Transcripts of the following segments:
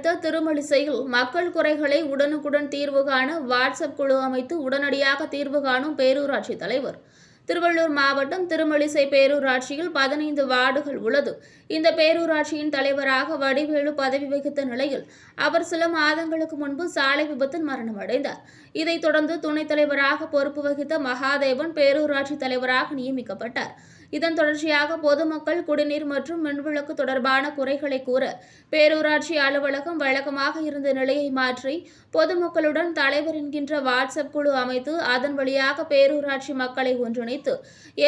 திருமலிசையில் மக்கள் குறைகளை உடனுக்குடன் தீர்வு காண வாட்ஸ்அப் குழு அமைத்து உடனடியாக தீர்வு காணும் பேரூராட்சி தலைவர். திருவள்ளூர் மாவட்டம் திருமலிசை பேரூராட்சியில் பதினைந்து வார்டுகள் உள்ளது. இந்த பேரூராட்சியின் தலைவராக வடிவேலு பதவி வகித்த நிலையில் அவர் சில மாதங்களுக்கு முன்பு சாலை விபத்தில் மரணமடைந்தார் இதைத் தொடர்ந்து துணைத் தலைவராக பொறுப்பு வகித்த மகாதேவன் பேரூராட்சி தலைவராக நியமிக்கப்பட்டார். இதன் தொடர்ச்சியாக பொதுமக்கள் குடிநீர் மற்றும் மின்விளக்கு தொடர்பான குறைகளை கூற பேரூராட்சி அலுவலகம் வழக்கமாக இருந்த நிலையை மாற்றி பொதுமக்களுடன் தலைவர் என்கின்ற வாட்ஸ்அப் குழு அமைத்து அதன் வழியாக பேரூராட்சி மக்களை ஒன்றிணைத்து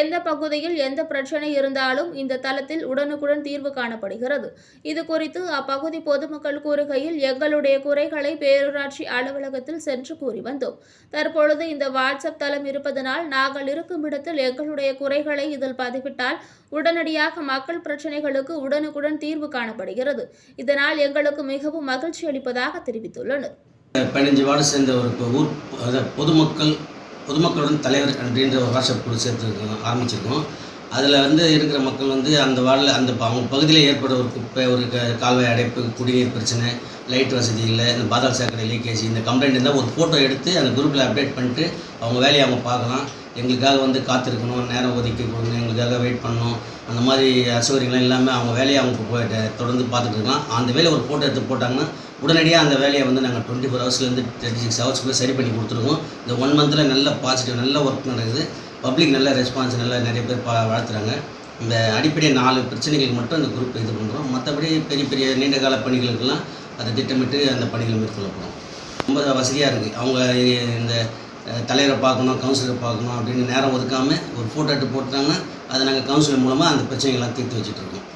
எந்த பகுதியில் எந்த பிரச்சனை இருந்தாலும் இந்த தளத்தில் உடனுக்குடன் தீர்வு காணப்படுகிறது. இது குறித்து அப்பகுதி பொதுமக்கள் கூறுகையில் எங்களுடைய குறைகளை பேரூராட்சி அலுவலகத்தில் சென்று கூறி வந்தோம். தற்பொழுது இந்த வாட்ஸ்அப் தளம் இருப்பதனால் நாங்கள் இருக்கும் இடத்தில் எங்களுடைய குறைகளை இதில் பதிவிட்டால் உடனடியாக மக்கள் பிரச்சினைகளுக்கு உடனுக்குடன் தீர்வு காணப்படுகிறது. இதனால் எங்களுக்கு மிகவும் மகிழ்ச்சி அளிப்பதாக தெரிவித்துள்ளனர். பதினஞ்சு வார்டு சேர்ந்த ஒரு ஊர் பொதுமக்கள் பொதுமக்களுடன் தலைவர் அப்படின்ற ஒரு வாட்ஸ்அப் குழு சேர்த்து ஆரம்பிச்சிருக்கோம். அதில் வந்து இருக்கிற மக்கள் வந்து அந்த வார்டில் அந்த ப- அவங்க பகுதியில் ஏற்படுற ஒரு குப்பை ஒரு க கால்வாய் அடைப்பு குடிநீர் பிரச்சனை லைட் வசதி இல்லை இந்த பாதாள சாக்கடை லீக்கேஜ் இந்த கம்ப்ளைண்ட் இருந்தால் ஒரு ஃபோட்டோ எடுத்து அந்த குரூப்பில் அப்டேட் பண்ணிட்டு அவங்க வேலையை அவங்க பார்க்கலாம். எங்களுக்காக வந்து காத்திருக்கணும் நேரம் ஒதுக்கி கொடுங்க எங்களுக்காக வெயிட் பண்ணணும். அந்த மாதிரி அசௌகரியங்கள்லாம் இல்லாமல் அவங்க வேலையை அவங்க போயிட்டு தொடர்ந்து பார்த்துட்டு இருக்கலாம் அந்த வேலையை ஒரு ஃபோட்டோ எடுத்து போட்டாங்கன்னா உடனடியாக அந்த வேலையை வந்து நாங்கள் டுவெண்ட்டி ஃபோர் ஹவர்ஸ்லேருந்து தேர்ட்டி சிக்ஸ் ஹவர்ஸ்க்குள்ளே சரி பண்ணி கொடுத்துருவோம். இந்த ஒன் மந்தில் நல்ல பாசிட்டிவ் நல்ல ஒர்க் நடக்குது. பப்ளிக் நல்ல ரெஸ்பான்ஸ் நல்லா நிறைய பேர் பா வாழ்த்துறாங்க. இந்த அடிப்படை நாலு பிரச்சனைகளுக்கு மட்டும் இந்த குரூப் இது பண்ணுறோம் மற்றபடி பெரிய பெரிய நீண்ட கால பணிகளுக்கெல்லாம் அதை திட்டமிட்டு அந்த பணிகளை மேற்கொள்ளப்படும் ரொம்ப வசதியாக இருக்குது அவங்க இந்த தலைவரை பார்க்கணும் கவுன்சிலரை பார்க்கணும் அப்படின்னு நேரம் ஒதுக்காமல் ஒரு ஃபோட்டோ எடுத்து போட்டாங்கன்னா அதை நாங்கள் கவுன்சிலர் மூலமாக அந்த பிரச்சனைகள்லாம் தீர்த்து வச்சுட்டு இருக்கோம்.